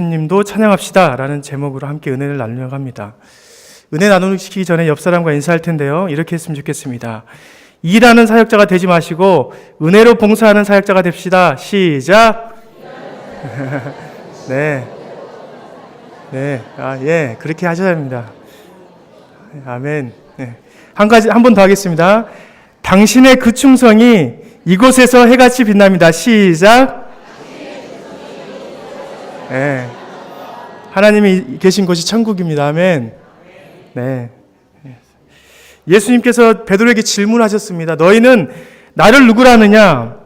예수님도 찬양합시다 라는 제목으로 함께 은혜를 나누려고 합니다. 은혜 나누기 전에 옆 사람과 인사할 텐데요. 이렇게 했으면 좋겠습니다. 일하는 사역자가 되지 마시고 은혜로 봉사하는 사역자가 됩시다. 시작. 네. 네. 아, 예. 그렇게 하셔야 합니다. 아멘. 네. 한 가지 한 번 더 하겠습니다. 당신의 그 충성이 이곳에서 해같이 빛납니다. 시작. 네. 하나님이 계신 곳이 천국입니다. 아멘. 네. 예수님께서 베드로에게 질문하셨습니다. 너희는 나를 누구라 하느냐?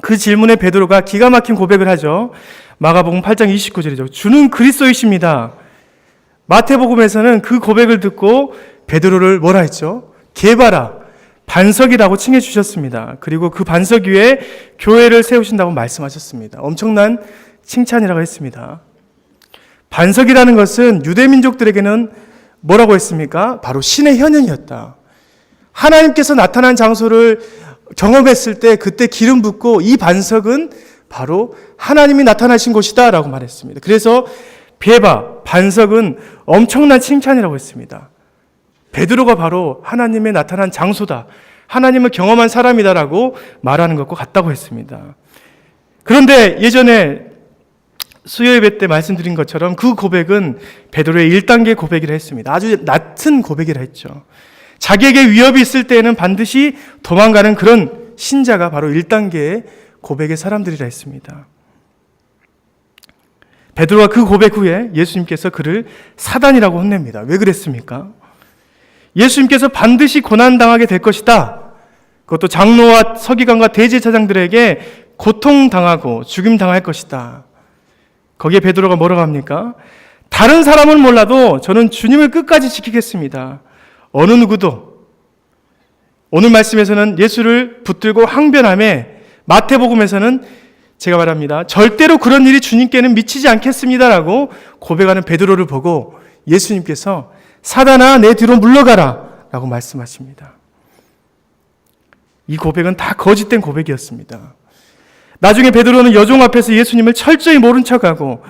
그 질문에 베드로가 기가 막힌 고백을 하죠. 마가복음 8장 29절이죠. 주는 그리스도이십니다. 마태복음에서는 그 고백을 듣고 베드로를 뭐라 했죠? 개바라 반석이라고 칭해 주셨습니다. 그리고 그 반석 위에 교회를 세우신다고 말씀하셨습니다. 엄청난 칭찬이라고 했습니다. 반석이라는 것은 유대 민족들에게는 뭐라고 했습니까? 바로 신의 현현이었다. 하나님께서 나타난 장소를 경험했을 때 그때 기름 붓고 이 반석은 바로 하나님이 나타나신 곳이다 라고 말했습니다. 그래서 베바 반석은 엄청난 칭찬이라고 했습니다. 베드로가 바로 하나님의 나타난 장소다. 하나님을 경험한 사람이다라고 말하는 것과 같다고 했습니다. 그런데 예전에 수요 예배 때 말씀드린 것처럼 그 고백은 베드로의 1단계 고백이라 했습니다. 아주 낮은 고백이라 했죠. 자기에게 위협이 있을 때에는 반드시 도망가는 그런 신자가 바로 1단계의 고백의 사람들이라 했습니다. 베드로가 그 고백 후에 예수님께서 그를 사단이라고 혼냅니다. 왜 그랬습니까? 예수님께서 반드시 고난당하게 될 것이다. 그것도 장로와 서기관과 대제사장들에게 고통당하고 죽임당할 것이다. 거기에 베드로가 뭐라고 합니까? 다른 사람은 몰라도 저는 주님을 끝까지 지키겠습니다. 어느 누구도 오늘 말씀에서는 예수를 붙들고 항변함에 마태복음에서는 제가 말합니다. 절대로 그런 일이 주님께는 미치지 않겠습니다라고 고백하는 베드로를 보고 예수님께서 사단아 내 뒤로 물러가라 라고 말씀하십니다. 이 고백은 다 거짓된 고백이었습니다. 나중에 베드로는 여종 앞에서 예수님을 철저히 모른 척하고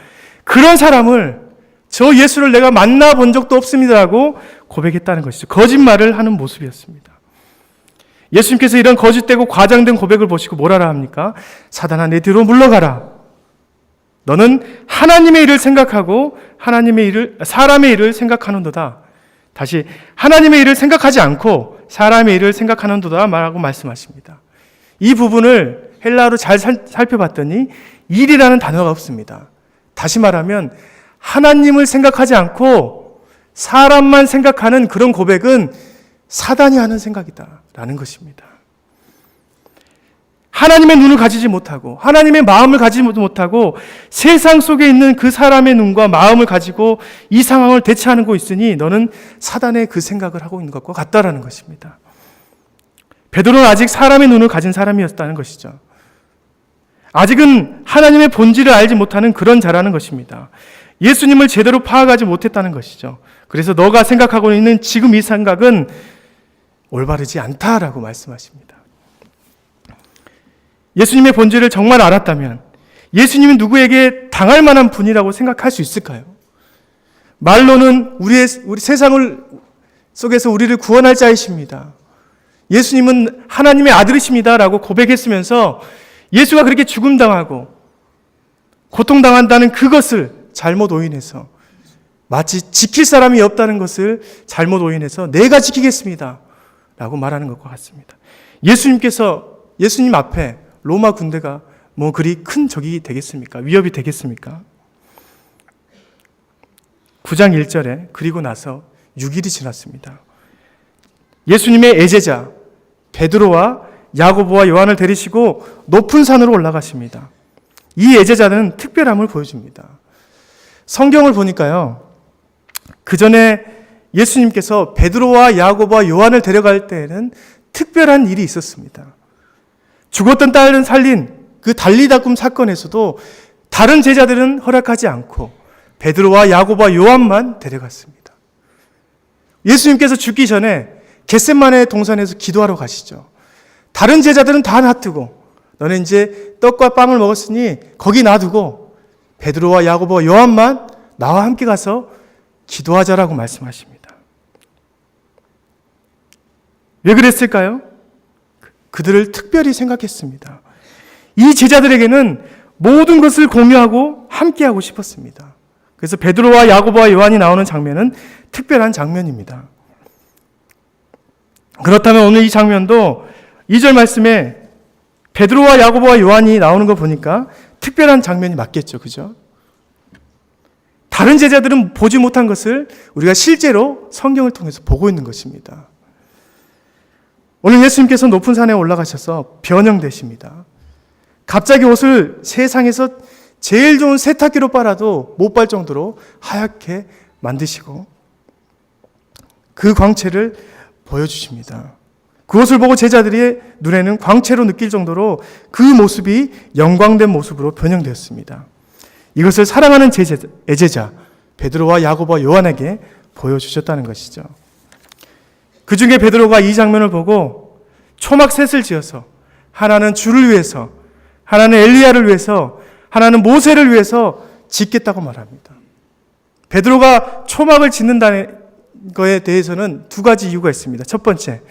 그런 사람을 저 예수를 내가 만나본 적도 없습니다라고 고백했다는 것이죠. 거짓말을 하는 모습이었습니다. 예수님께서 이런 거짓되고 과장된 고백을 보시고 뭐라라 합니까? 사단아 내 뒤로 물러가라. 너는 하나님의 일을 생각하고 하나님의 일을 사람의 일을 생각하는도다. 다시 하나님의 일을 생각하지 않고 사람의 일을 생각하는도다 말하고 말씀하십니다. 이 부분을 헬라어로 잘 살펴봤더니 일이라는 단어가 없습니다. 다시 말하면 하나님을 생각하지 않고 사람만 생각하는 그런 고백은 사단이 하는 생각이다 라는 것입니다. 하나님의 눈을 가지지 못하고 하나님의 마음을 가지지 못하고 세상 속에 있는 그 사람의 눈과 마음을 가지고 이 상황을 대처하는 거 있으니 너는 사단의 그 생각을 하고 있는 것과 같다라는 것입니다. 베드로는 아직 사람의 눈을 가진 사람이었다는 것이죠. 아직은 하나님의 본질을 알지 못하는 그런 자라는 것입니다. 예수님을 제대로 파악하지 못했다는 것이죠. 그래서 너가 생각하고 있는 지금 이 생각은 올바르지 않다라고 말씀하십니다. 예수님의 본질을 정말 알았다면 예수님이 누구에게 당할 만한 분이라고 생각할 수 있을까요? 말로는 우리의 우리 세상을 속에서 우리를 구원할 자이십니다. 예수님은 하나님의 아들이십니다라고 고백했으면서 예수가 그렇게 죽음당하고 고통당한다는 그것을 잘못 오인해서 마치 지킬 사람이 없다는 것을 잘못 오인해서 내가 지키겠습니다. 라고 말하는 것과 같습니다. 예수님께서 예수님 앞에 로마 군대가 뭐 그리 큰 적이 되겠습니까? 위협이 되겠습니까? 9장 1절에 그리고 나서 6일이 지났습니다. 예수님의 애제자 베드로와 야고보와 요한을 데리시고 높은 산으로 올라가십니다. 이 애제자는 특별함을 보여줍니다. 성경을 보니까요. 그 전에 예수님께서 베드로와 야고보와 요한을 데려갈 때에는 특별한 일이 있었습니다. 죽었던 딸은 살린 그 달리다꿈 사건에서도 다른 제자들은 허락하지 않고 베드로와 야고보와 요한만 데려갔습니다. 예수님께서 죽기 전에 겟셋만의 동산에서 기도하러 가시죠. 다른 제자들은 다 놔두고 너는 이제 떡과 빵을 먹었으니 거기 놔두고 베드로와 야고보와 요한만 나와 함께 가서 기도하자라고 말씀하십니다. 왜 그랬을까요? 그들을 특별히 생각했습니다. 이 제자들에게는 모든 것을 공유하고 함께하고 싶었습니다. 그래서 베드로와 야고보와 요한이 나오는 장면은 특별한 장면입니다. 그렇다면 오늘 이 장면도 2절 말씀에 베드로와 야고보와 요한이 나오는 거 보니까 특별한 장면이 맞겠죠. 그죠? 다른 제자들은 보지 못한 것을 우리가 실제로 성경을 통해서 보고 있는 것입니다. 오늘 예수님께서 높은 산에 올라가셔서 변형되십니다. 갑자기 옷을 세상에서 제일 좋은 세탁기로 빨아도 못 빨 정도로 하얗게 만드시고 그 광채를 보여주십니다. 그것을 보고 제자들의 눈에는 광채로 느낄 정도로 그 모습이 영광된 모습으로 변형되었습니다. 이것을 사랑하는 제자, 애제자 베드로와 야고보와 요한에게 보여주셨다는 것이죠. 그 중에 베드로가 이 장면을 보고 초막 셋을 지어서 하나는 주를 위해서 하나는 엘리야를 위해서 하나는 모세를 위해서 짓겠다고 말합니다. 베드로가 초막을 짓는다는 거에 대해서는 두 가지 이유가 있습니다. 첫 번째,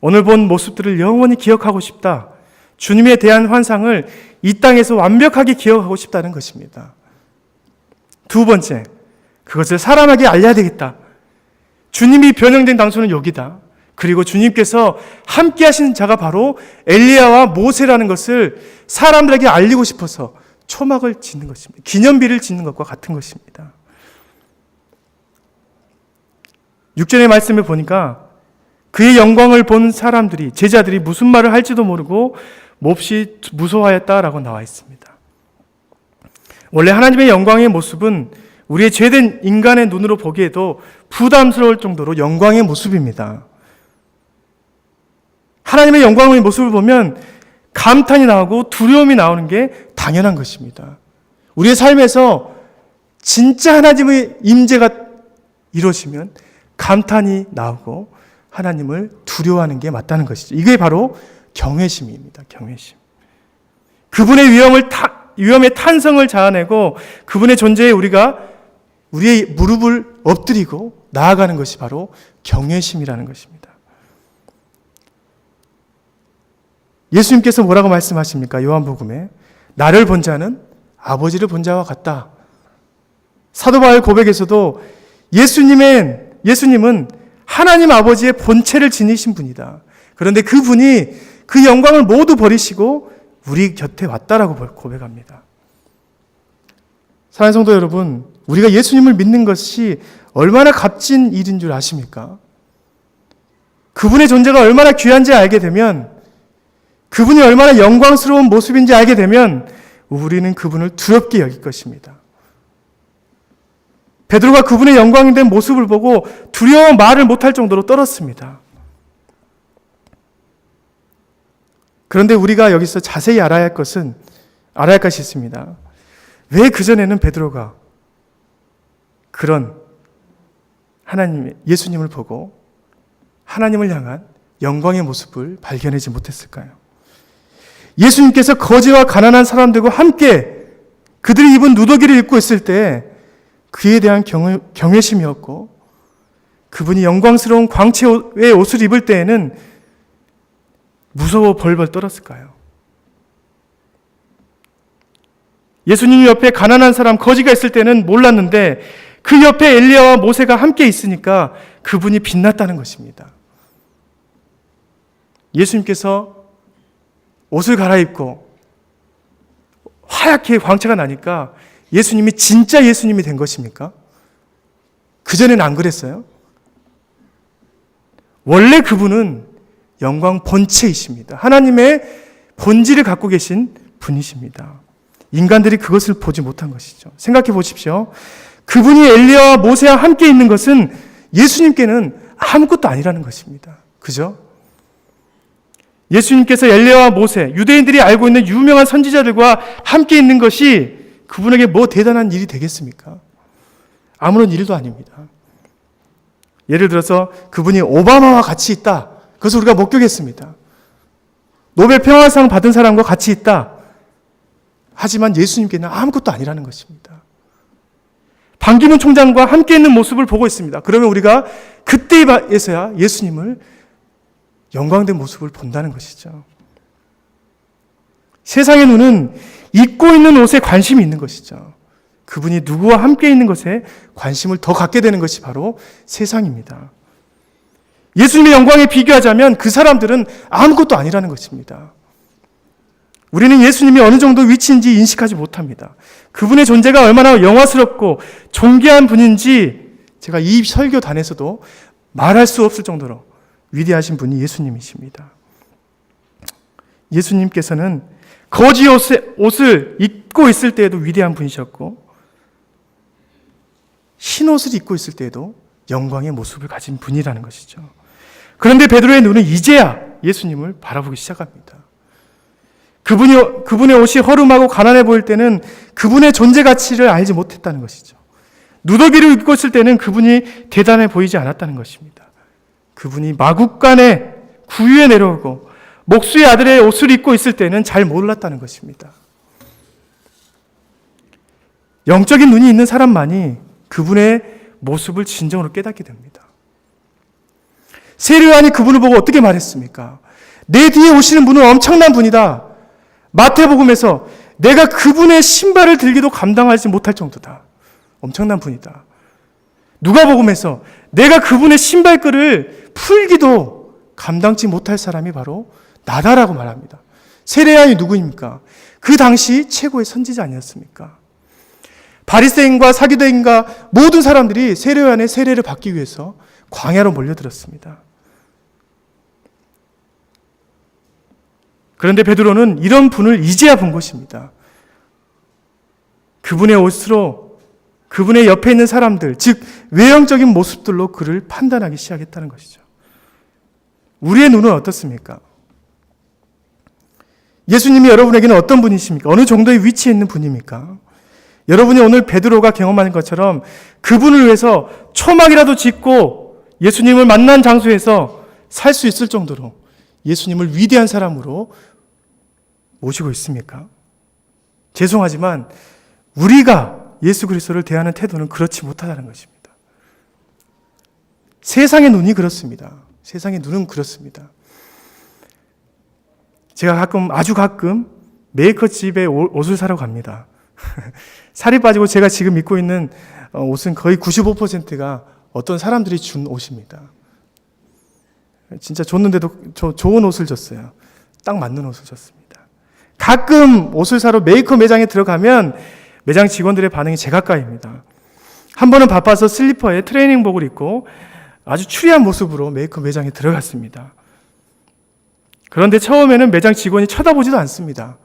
오늘 본 모습들을 영원히 기억하고 싶다. 주님에 대한 환상을 이 땅에서 완벽하게 기억하고 싶다는 것입니다. 두 번째, 그것을 사람에게 알려야 되겠다. 주님이 변형된 장소는 여기다. 그리고 주님께서 함께 하신 자가 바로 엘리야와 모세라는 것을 사람들에게 알리고 싶어서 초막을 짓는 것입니다. 기념비를 짓는 것과 같은 것입니다. 6절의 말씀을 보니까 그의 영광을 본 사람들이 제자들이 무슨 말을 할지도 모르고 몹시 무서워하였다라고 나와 있습니다. 원래 하나님의 영광의 모습은 우리의 죄된 인간의 눈으로 보기에도 부담스러울 정도로 영광의 모습입니다. 하나님의 영광의 모습을 보면 감탄이 나오고 두려움이 나오는 게 당연한 것입니다. 우리의 삶에서 진짜 하나님의 임재가 이루어지면 감탄이 나오고 하나님을 두려워하는 게 맞다는 것이죠. 이게 바로 경외심입니다. 경외심. 그분의 위험을 타, 위험의 탄성을 자아내고 그분의 존재에 우리가 우리의 무릎을 엎드리고 나아가는 것이 바로 경외심이라는 것입니다. 예수님께서 뭐라고 말씀하십니까? 요한복음에 나를 본 자는 아버지를 본 자와 같다. 사도 바울 고백에서도 예수님은 예수님은 하나님 아버지의 본체를 지니신 분이다. 그런데 그 분이 그 영광을 모두 버리시고 우리 곁에 왔다라고 고백합니다. 사랑하는 성도 여러분, 우리가 예수님을 믿는 것이 얼마나 값진 일인 줄 아십니까? 그분의 존재가 얼마나 귀한지 알게 되면 그분이 얼마나 영광스러운 모습인지 알게 되면 우리는 그분을 두렵게 여길 것입니다. 베드로가 그분의 영광이 된 모습을 보고 두려워 말을 못할 정도로 떨었습니다. 그런데 우리가 여기서 자세히 알아야 할 것은 알아야 할 것이 있습니다. 왜 그전에는 베드로가 그런 하나님, 예수님을 보고 하나님을 향한 영광의 모습을 발견하지 못했을까요? 예수님께서 거지와 가난한 사람들과 함께 그들이 입은 누더기를 입고 있을 때 그에 대한 경외, 경외 심이었고 그분이 영광스러운 광채의 옷을 입을 때에는 무서워 벌벌 떨었을까요? 예수님 옆에 가난한 사람 거지가 있을 때는 몰랐는데 그 옆에 엘리야와 모세가 함께 있으니까 그분이 빛났다는 것입니다. 예수님께서 옷을 갈아입고 하얗게 광채가 나니까 예수님이 진짜 예수님이 된 것입니까? 그전에는 안 그랬어요? 원래 그분은 영광 본체이십니다. 하나님의 본질을 갖고 계신 분이십니다. 인간들이 그것을 보지 못한 것이죠. 생각해 보십시오. 그분이 엘리야와 모세와 함께 있는 것은 예수님께는 아무것도 아니라는 것입니다. 그죠? 예수님께서 엘리야와 모세, 유대인들이 알고 있는 유명한 선지자들과 함께 있는 것이 그분에게 뭐 대단한 일이 되겠습니까? 아무런 일도 아닙니다. 예를 들어서 그분이 오바마와 같이 있다. 그것을 우리가 목격했습니다. 노벨 평화상 받은 사람과 같이 있다. 하지만 예수님께는 아무것도 아니라는 것입니다. 반기문 총장과 함께 있는 모습을 보고 있습니다. 그러면 우리가 그때에서야 예수님을 영광된 모습을 본다는 것이죠. 세상의 눈은 입고 있는 옷에 관심이 있는 것이죠. 그분이 누구와 함께 있는 것에 관심을 더 갖게 되는 것이 바로 세상입니다. 예수님의 영광에 비교하자면 그 사람들은 아무것도 아니라는 것입니다. 우리는 예수님이 어느 정도 위치인지 인식하지 못합니다. 그분의 존재가 얼마나 영화스럽고 존귀한 분인지 제가 이 설교단에서도 말할 수 없을 정도로 위대하신 분이 예수님이십니다. 예수님께서는 거지 옷을 입고 있을 때에도 위대한 분이셨고 흰 옷을 입고 있을 때에도 영광의 모습을 가진 분이라는 것이죠. 그런데 베드로의 눈은 이제야 예수님을 바라보기 시작합니다. 그분이, 그분의 옷이 허름하고 가난해 보일 때는 그분의 존재 가치를 알지 못했다는 것이죠. 누더기를 입고 있을 때는 그분이 대단해 보이지 않았다는 것입니다. 그분이 마국간에 구유에 내려오고 목수의 아들의 옷을 입고 있을 때는 잘 몰랐다는 것입니다. 영적인 눈이 있는 사람만이 그분의 모습을 진정으로 깨닫게 됩니다. 세례요한이 그분을 보고 어떻게 말했습니까? 내 뒤에 오시는 분은 엄청난 분이다. 마태복음에서 내가 그분의 신발을 들기도 감당하지 못할 정도다. 엄청난 분이다. 누가복음에서 내가 그분의 신발끈을 풀기도 감당치 못할 사람이 바로 나다라고 말합니다. 세례요한이 누구입니까? 그 당시 최고의 선지자 아니었습니까? 바리새인과 사기대인과 모든 사람들이 세례요한의 세례를 받기 위해서 광야로 몰려들었습니다. 그런데 베드로는 이런 분을 이제야 본 것입니다. 그분의 옷으로 그분의 옆에 있는 사람들, 즉 외형적인 모습들로 그를 판단하기 시작했다는 것이죠. 우리의 눈은 어떻습니까? 예수님이 여러분에게는 어떤 분이십니까? 어느 정도의 위치에 있는 분입니까? 여러분이 오늘 베드로가 경험하는 것처럼 그분을 위해서 초막이라도 짓고 예수님을 만난 장소에서 살 수 있을 정도로 예수님을 위대한 사람으로 모시고 있습니까? 죄송하지만 우리가 예수 그리스도를 대하는 태도는 그렇지 못하다는 것입니다. 세상의 눈이 그렇습니다. 세상의 눈은 그렇습니다. 제가 가끔 아주 가끔 메이커 집에 옷을 사러 갑니다. 살이 빠지고 제가 지금 입고 있는 어, 옷은 거의 95%가 어떤 사람들이 준 옷입니다. 진짜 줬는데도 좋은 옷을 줬어요. 딱 맞는 옷을 줬습니다. 가끔 옷을 사러 메이커 매장에 들어가면 매장 직원들의 반응이 제각각입니다. 한 번은 바빠서 슬리퍼에 트레이닝복을 입고 아주 추리한 모습으로 메이커 매장에 들어갔습니다. 그런데 처음에는 매장 직원이 쳐다보지도 않습니다.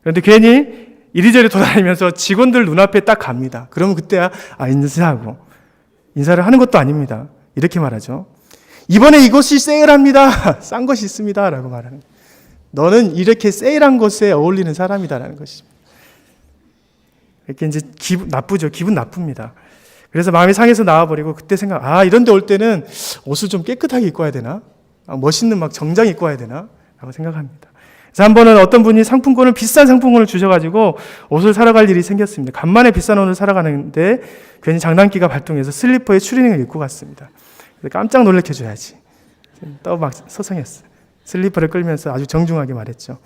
그런데 괜히 이리저리 돌아다니면서 직원들 눈앞에 딱 갑니다. 그러면 그때야 아, 인사하고 인사를 하는 것도 아닙니다. 이렇게 말하죠. 이번에 이것이 세일합니다. 싼 것이 있습니다. 라고 말하는 너는 이렇게 세일한 것에 어울리는 사람이다라는 것입니다. 이렇게 이제 기분 나쁘죠. 기분 나쁩니다. 그래서 마음이 상해서 나와버리고 그때 생각, 아, 이런 데 올 때는 옷을 좀 깨끗하게 입고 와야 되나? 아, 멋있는 막 정장 입고 와야 되나? 라고 생각합니다. 그래서 한 번은 어떤 분이 상품권을, 비싼 상품권을 주셔가지고 옷을 사러 갈 일이 생겼습니다. 간만에 비싼 옷을 사러 가는데 괜히 장난기가 발동해서 슬리퍼에 추리닝을 입고 갔습니다. 깜짝 놀래켜 줘야지. 또막 서성했어요. 슬리퍼를 끌면서 아주 정중하게 말했죠.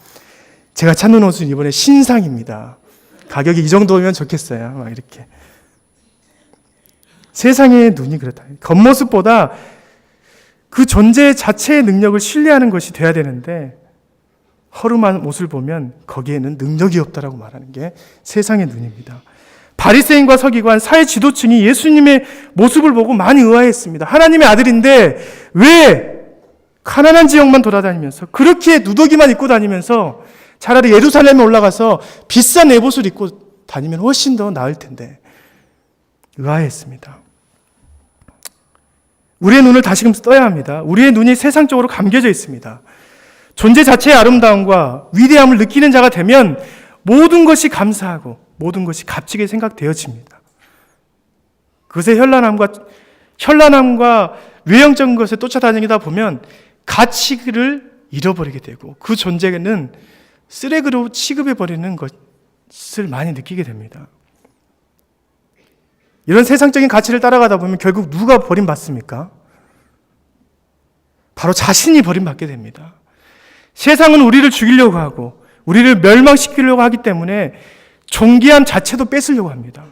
제가 찾는 옷은 이번에 신상입니다. 가격이 이 정도면 좋겠어요. 막 이렇게. 세상의 눈이 그렇다. 겉모습보다 그 존재 자체의 능력을 신뢰하는 것이 돼야 되는데 허름한 옷을 보면 거기에는 능력이 없다라고 말하는 게 세상의 눈입니다. 바리새인과 서기관 사회 지도층이 예수님의 모습을 보고 많이 의아했습니다. 하나님의 아들인데 왜 가난한 지역만 돌아다니면서 그렇게 누더기만 입고 다니면서 차라리 예루살렘에 올라가서 비싼 내옷을 입고 다니면 훨씬 더 나을 텐데 의아했습니다. 우리의 눈을 다시금 떠야 합니다. 우리의 눈이 세상적으로 감겨져 있습니다. 존재 자체의 아름다움과 위대함을 느끼는 자가 되면 모든 것이 감사하고 모든 것이 값지게 생각되어집니다. 그것의 현란함과 현란함과 외형적인 것에 쫓아다니다 보면 가치를 잃어버리게 되고 그 존재는 쓰레기로 취급해 버리는 것을 많이 느끼게 됩니다. 이런 세상적인 가치를 따라가다 보면 결국 누가 버림받습니까? 바로 자신이 버림받게 됩니다. 세상은 우리를 죽이려고 하고 우리를 멸망시키려고 하기 때문에 존귀함 자체도 뺏으려고 합니다.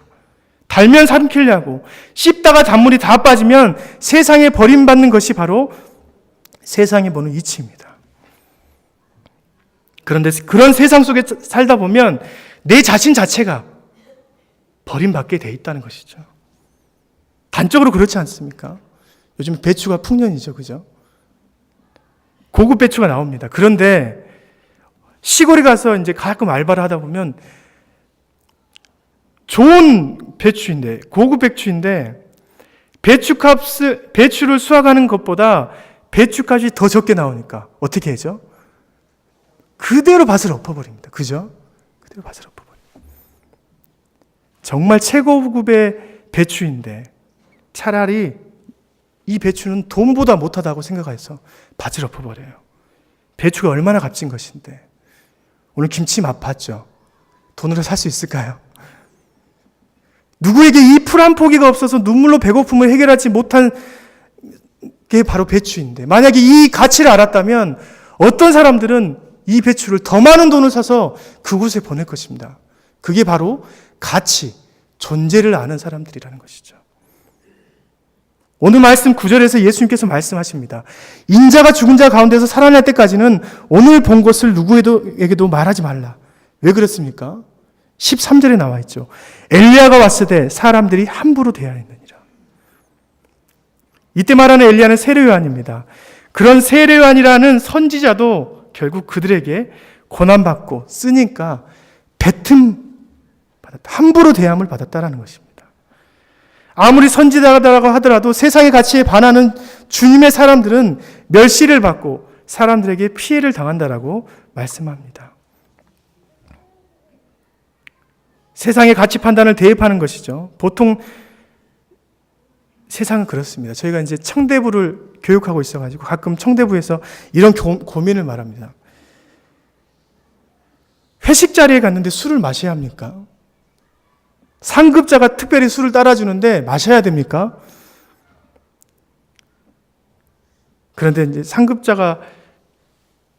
달면 삼키려고 씹다가 단물이 다 빠지면 세상에 버림받는 것이 바로 세상이 보는 이치입니다. 그런데 그런 세상 속에 살다 보면 내 자신 자체가 버림받게 돼 있다는 것이죠. 단적으로 그렇지 않습니까? 요즘 배추가 풍년이죠. 그죠? 고급 배추가 나옵니다. 그런데 시골에 가서 이제 가끔 알바를 하다 보면 좋은 배추인데, 고급 배추인데, 배추 값을, 배추를 수확하는 것보다 배추 값이 더 적게 나오니까 어떻게 하죠? 그대로 밭을 엎어버립니다. 그죠? 그대로 밭을 엎어버립니다. 정말 최고급의 배추인데 차라리 이 배추는 돈보다 못하다고 생각해서 밭을 엎어버려요. 배추가 얼마나 값진 것인데 오늘 김치 맛 봤죠? 돈으로 살 수 있을까요? 누구에게 이 풀 한 포기가 없어서 눈물로 배고픔을 해결하지 못한 게 바로 배추인데 만약에 이 가치를 알았다면 어떤 사람들은 이 배추를 더 많은 돈을 사서 그곳에 보낼 것입니다. 그게 바로 가치, 존재를 아는 사람들이라는 것이죠. 오늘 말씀 9절에서 예수님께서 말씀하십니다. 인자가 죽은 자 가운데서 살아날 때까지는 오늘 본 것을 누구에게도 말하지 말라. 왜 그랬습니까? 13절에 나와 있죠. 엘리야가 왔을 때 사람들이 함부로 대하였느니라. 이때 말하는 엘리야는 세례요한입니다. 그런 세례요한이라는 선지자도 결국 그들에게 고난받고 쓰니까 뱉음 받았다. 함부로 대함을 받았다라는 것입니다. 아무리 선지자라고 하더라도 세상의 가치에 반하는 주님의 사람들은 멸시를 받고 사람들에게 피해를 당한다라고 말씀합니다. 세상의 가치 판단을 대입하는 것이죠. 보통 세상은 그렇습니다. 저희가 이제 청대부를 교육하고 있어가지고 가끔 청대부에서 이런 고, 고민을 말합니다. 회식 자리에 갔는데 술을 마셔야 합니까? 상급자가 특별히 술을 따라주는데 마셔야 됩니까? 그런데 이제 상급자가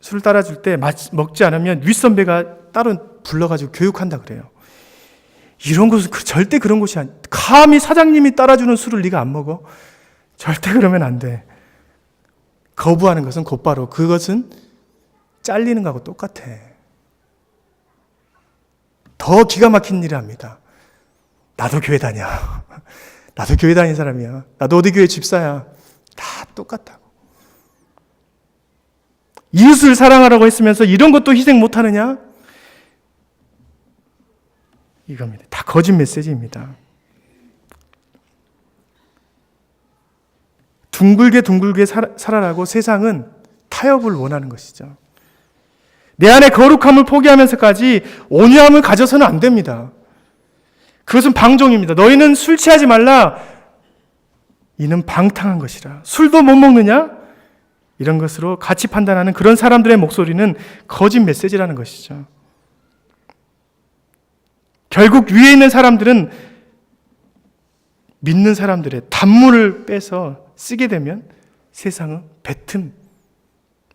술을 따라줄 때 먹지 않으면 윗선배가 따로 불러가지고 교육한다 그래요. 이런 것은 그 절대 그런 것이 아니. 감히 사장님이 따라주는 술을 네가 안 먹어? 절대 그러면 안 돼. 거부하는 것은 곧바로 그것은 잘리는 거하고 똑같아. 더 기가 막힌 일을 합니다. 나도 교회 다녀. 나도 교회 다니는 사람이야. 나도 어디 교회 집사야. 다 똑같다고. 이웃을 사랑하라고 했으면서 이런 것도 희생 못 하느냐? 이겁니다. 다 거짓 메시지입니다. 둥글게 둥글게 살아라고 세상은 타협을 원하는 것이죠. 내 안에 거룩함을 포기하면서까지 온유함을 가져서는 안 됩니다. 그것은 방종입니다. 너희는 술 취하지 말라. 이는 방탕한 것이라. 술도 못 먹느냐? 이런 것으로 가치 판단하는 그런 사람들의 목소리는 거짓 메시지라는 것이죠. 결국 위에 있는 사람들은 믿는 사람들의 단물을 빼서 쓰게 되면 세상은 뱉음,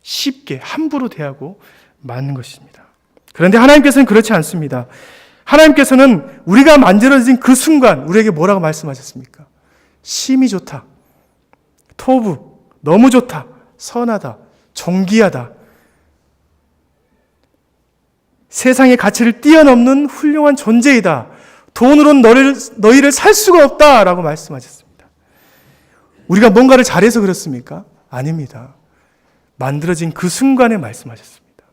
쉽게 함부로 대하고 맞는 것입니다. 그런데 하나님께서는 그렇지 않습니다. 하나님께서는 우리가 만들어진 그 순간 우리에게 뭐라고 말씀하셨습니까? 심이 좋다. 토부, 너무 좋다. 선하다. 존귀하다. 세상의 가치를 뛰어넘는 훌륭한 존재이다. 돈으로는 너를, 너희를 살 수가 없다. 라고 말씀하셨습니다. 우리가 뭔가를 잘해서 그렇습니까? 아닙니다. 만들어진 그 순간에 말씀하셨습니다.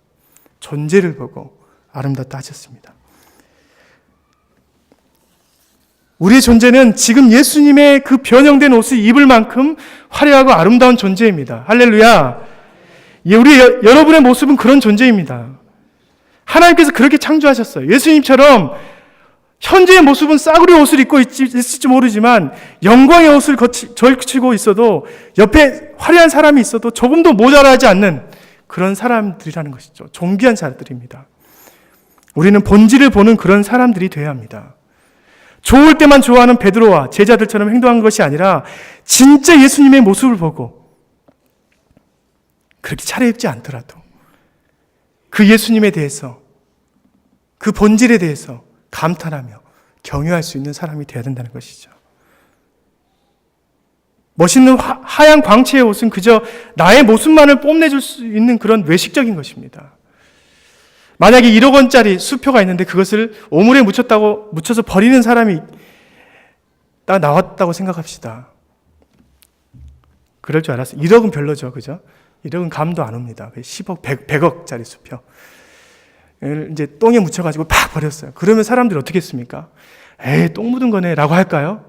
존재를 보고 아름답다 하셨습니다. 우리의 존재는 지금 예수님의 그 변형된 옷을 입을 만큼 화려하고 아름다운 존재입니다. 할렐루야. 예, 우리 여러분의 모습은 그런 존재입니다. 하나님께서 그렇게 창조하셨어요. 예수님처럼 현재의 모습은 싸구려 옷을 입고 있을지 모르지만 영광의 옷을 걸치고 있어도 옆에 화려한 사람이 있어도 조금도 모자라지 않는 그런 사람들이라는 것이죠. 존귀한 자들입니다. 우리는 본질을 보는 그런 사람들이 되어야 합니다. 좋을 때만 좋아하는 베드로와 제자들처럼 행동한 것이 아니라 진짜 예수님의 모습을 보고 그렇게 차려입지 않더라도 그 예수님에 대해서 그 본질에 대해서 감탄하며 경유할 수 있는 사람이 되어야 된다는 것이죠. 멋있는 화, 하얀 광채의 옷은 그저 나의 모습만을 뽐내줄 수 있는 그런 외식적인 것입니다. 만약에 1억 원짜리 수표가 있는데 그것을 오물에 묻혔다고 묻혀서 버리는 사람이 딱 나왔다고 생각합시다. 그럴 줄 알았어요. 1억은 별로죠, 그죠? 1억은 감도 안 옵니다. 10억, 100, 100억짜리 수표. 이제 똥에 묻혀가지고 팍 버렸어요. 그러면 사람들이 어떻게 했습니까? 에이, 똥 묻은 거네. 라고 할까요?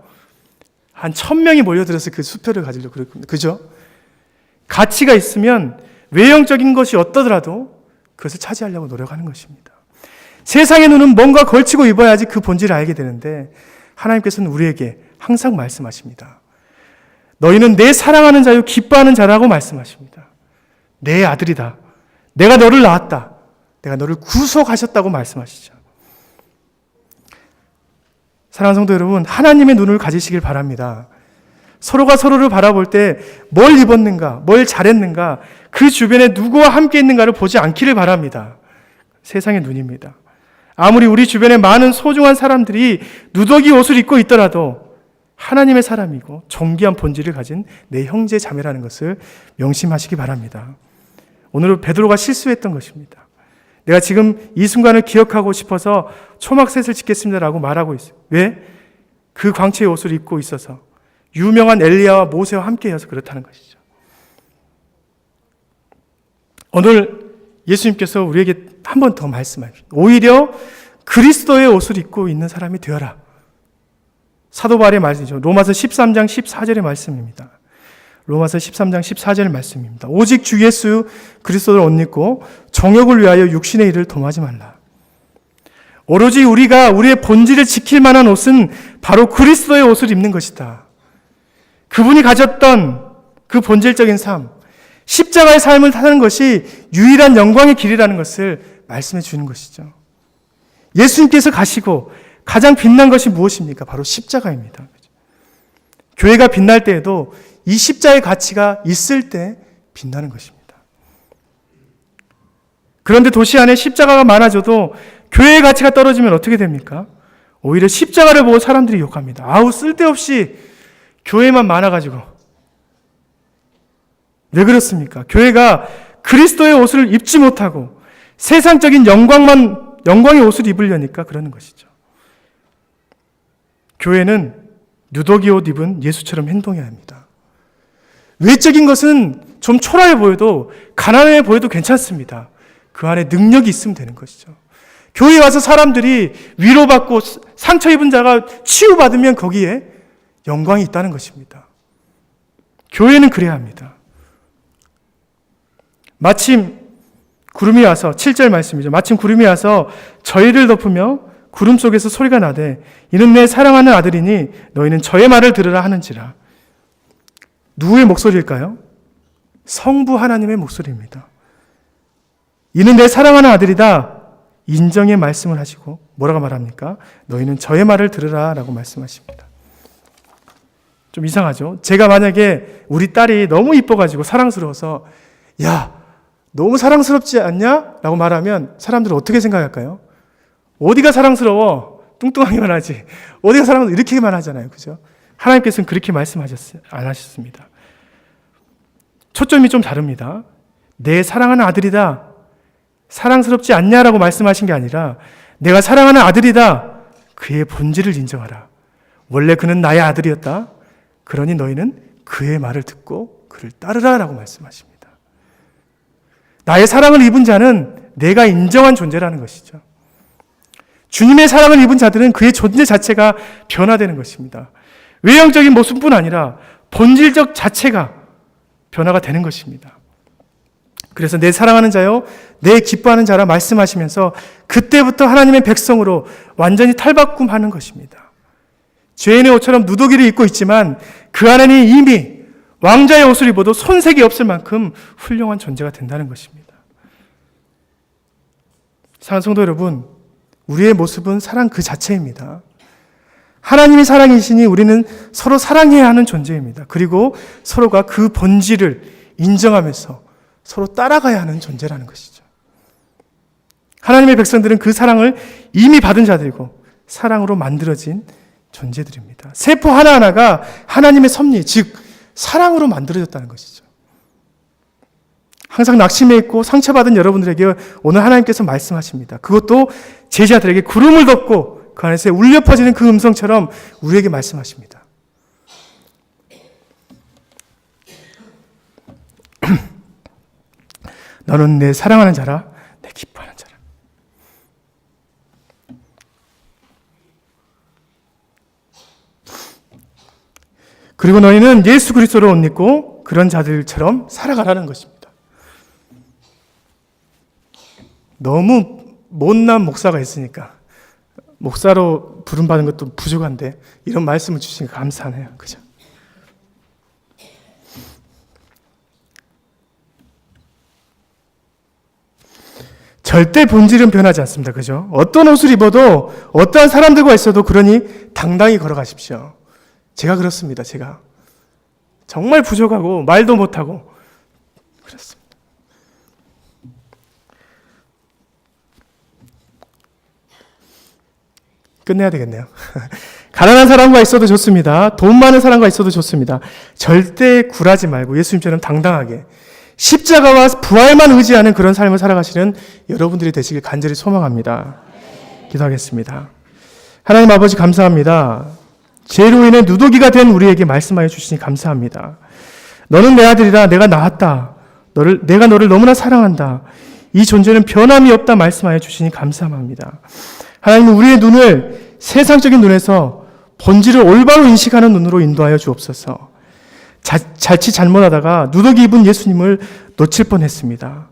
한 천 명이 몰려들어서 그 수표를 가지려고 그랬군요. 그죠? 가치가 있으면 외형적인 것이 어떠더라도 그것을 차지하려고 노력하는 것입니다. 세상의 눈은 뭔가 걸치고 입어야지 그 본질을 알게 되는데 하나님께서는 우리에게 항상 말씀하십니다. 너희는 내 사랑하는 자요 기뻐하는 자라고 말씀하십니다. 내 아들이다. 내가 너를 낳았다. 내가 너를 구속하셨다고 말씀하시죠. 사랑하는 성도 여러분, 하나님의 눈을 가지시길 바랍니다. 서로가 서로를 바라볼 때 뭘 입었는가, 뭘 잘했는가, 그 주변에 누구와 함께 있는가를 보지 않기를 바랍니다. 세상의 눈입니다. 아무리 우리 주변에 많은 소중한 사람들이 누더기 옷을 입고 있더라도 하나님의 사람이고 존귀한 본질을 가진 내 형제 자매라는 것을 명심하시기 바랍니다. 오늘은 베드로가 실수했던 것입니다. 내가 지금 이 순간을 기억하고 싶어서 초막셋을 짓겠습니다라고 말하고 있어요. 왜? 그 광채의 옷을 입고 있어서 유명한 엘리야와 모세와 함께여서 그렇다는 것이죠. 오늘 예수님께서 우리에게 한 번 더 말씀하십니다. 오히려 그리스도의 옷을 입고 있는 사람이 되어라. 사도 바울의 말씀이죠. 로마서 13장 14절의 말씀입니다. 로마서 13장 14절 말씀입니다. 오직 주 예수 그리스도를 옷 입고 정욕을 위하여 육신의 일을 dom하지 말라. 오로지 우리가 우리의 본질을 지킬 만한 옷은 바로 그리스도의 옷을 입는 것이다. 그분이 가졌던 그 본질적인 삶, 십자가의 삶을 사는 것이 유일한 영광의 길이라는 것을 말씀해 주는 것이죠. 예수님께서 가시고 가장 빛난 것이 무엇입니까? 바로 십자가입니다. 교회가 빛날 때에도 이 십자의 가치가 있을 때 빛나는 것입니다. 그런데 도시 안에 십자가가 많아져도 교회의 가치가 떨어지면 어떻게 됩니까? 오히려 십자가를 보고 사람들이 욕합니다. 아우, 쓸데없이 교회만 많아가지고. 왜 그렇습니까? 교회가 그리스도의 옷을 입지 못하고 세상적인 영광만, 영광의 옷을 입으려니까 그러는 것이죠. 교회는 누더기 옷 입은 예수처럼 행동해야 합니다. 외적인 것은 좀 초라해 보여도 가난해 보여도 괜찮습니다. 그 안에 능력이 있으면 되는 것이죠. 교회 와서 사람들이 위로받고 상처 입은 자가 치유받으면 거기에 영광이 있다는 것입니다. 교회는 그래야 합니다. 마침 구름이 와서 7절 말씀이죠. 마침 구름이 와서 저희를 덮으며 구름 속에서 소리가 나되 이는 내 사랑하는 아들이니 너희는 저의 말을 들으라 하는지라. 누구의 목소리일까요? 성부 하나님의 목소리입니다. 이는 내 사랑하는 아들이다. 인정의 말씀을 하시고 뭐라고 말합니까? 너희는 저의 말을 들으라 라고 말씀하십니다. 좀 이상하죠? 제가 만약에 우리 딸이 너무 이뻐가지고 사랑스러워서 야, 너무 사랑스럽지 않냐? 라고 말하면 사람들은 어떻게 생각할까요? 어디가 사랑스러워? 뚱뚱하기만 하지. 어디가 사랑스러워? 이렇게만 하잖아요. 그죠? 하나님께서는 그렇게 말씀하셨어요. 안 하셨습니다. 초점이 좀 다릅니다. 내 사랑하는 아들이다. 사랑스럽지 않냐라고 말씀하신 게 아니라 내가 사랑하는 아들이다. 그의 본질을 인정하라. 원래 그는 나의 아들이었다. 그러니 너희는 그의 말을 듣고 그를 따르라 라고 말씀하십니다. 나의 사랑을 입은 자는 내가 인정한 존재라는 것이죠. 주님의 사랑을 입은 자들은 그의 존재 자체가 변화되는 것입니다. 외형적인 모습뿐 아니라 본질적 자체가 변화가 되는 것입니다. 그래서 내 사랑하는 자요, 내 기뻐하는 자라 말씀하시면서 그때부터 하나님의 백성으로 완전히 탈바꿈하는 것입니다. 죄인의 옷처럼 누더기를 입고 있지만 그 안에는 이미 왕자의 옷을 입어도 손색이 없을 만큼 훌륭한 존재가 된다는 것입니다. 사랑하는 성도 여러분, 우리의 모습은 사랑 그 자체입니다. 하나님이 사랑이시니 우리는 서로 사랑해야 하는 존재입니다. 그리고 서로가 그 본질을 인정하면서 서로 따라가야 하는 존재라는 것이죠. 하나님의 백성들은 그 사랑을 이미 받은 자들이고 사랑으로 만들어진 존재들입니다. 세포 하나하나가 하나님의 섭리, 즉 사랑으로 만들어졌다는 것이죠. 항상 낙심해 있고 상처받은 여러분들에게 오늘 하나님께서 말씀하십니다. 그것도 제자들에게 구름을 덮고 그 안에서 울려 퍼지는 그 음성처럼 우리에게 말씀하십니다. 너는 내 사랑하는 자라, 내 기뻐하는 자라. 그리고 너희는 예수 그리스도를 옷 입고 그런 자들처럼 살아가라는 것입니다. 너무 못난 목사가 있으니까 목사로 부름 받은 것도 부족한데 이런 말씀을 주시니까 감사하네요. 그죠? 절대 본질은 변하지 않습니다. 그죠? 어떤 옷을 입어도 어떠한 사람들과 있어도 그러니 당당히 걸어가십시오. 제가 그렇습니다. 제가 정말 부족하고 말도 못하고 그렇습니다. 끝내야 되겠네요. 가난한 사람과 있어도 좋습니다. 돈 많은 사람과 있어도 좋습니다. 절대 굴하지 말고 예수님처럼 당당하게 십자가와 부활만 의지하는 그런 삶을 살아가시는 여러분들이 되시길 간절히 소망합니다. 기도하겠습니다. 하나님 아버지 감사합니다. 죄로 인해 누더기가 된 우리에게 말씀하여 주시니 감사합니다. 너는 내 아들이라 내가 낳았다. 너를 내가 너를 너무나 사랑한다. 이 존재는 변함이 없다 말씀하여 주시니 감사합니다. 하나님은 우리의 눈을 세상적인 눈에서 본질을 올바로 인식하는 눈으로 인도하여 주옵소서. 자, 자칫 잘못하다가 누더기 입은 예수님을 놓칠 뻔했습니다.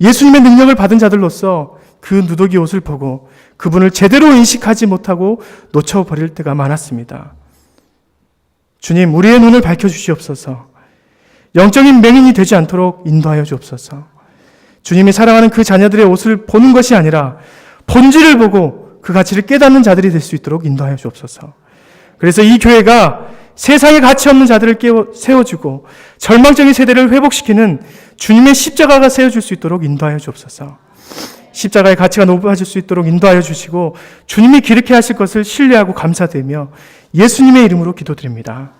예수님의 능력을 받은 자들로서 그 누더기 옷을 보고 그분을 제대로 인식하지 못하고 놓쳐버릴 때가 많았습니다. 주님, 우리의 눈을 밝혀주시옵소서. 영적인 맹인이 되지 않도록 인도하여 주옵소서. 주님이 사랑하는 그 자녀들의 옷을 보는 것이 아니라 본질을 보고 그 가치를 깨닫는 자들이 될 수 있도록 인도하여 주옵소서. 그래서 이 교회가 세상에 가치 없는 자들을 깨워 세워주고 절망적인 세대를 회복시키는 주님의 십자가가 세워줄 수 있도록 인도하여 주옵소서. 십자가의 가치가 높아질 수 있도록 인도하여 주시고 주님이 기르게 하실 것을 신뢰하고 감사되며 예수님의 이름으로 기도드립니다.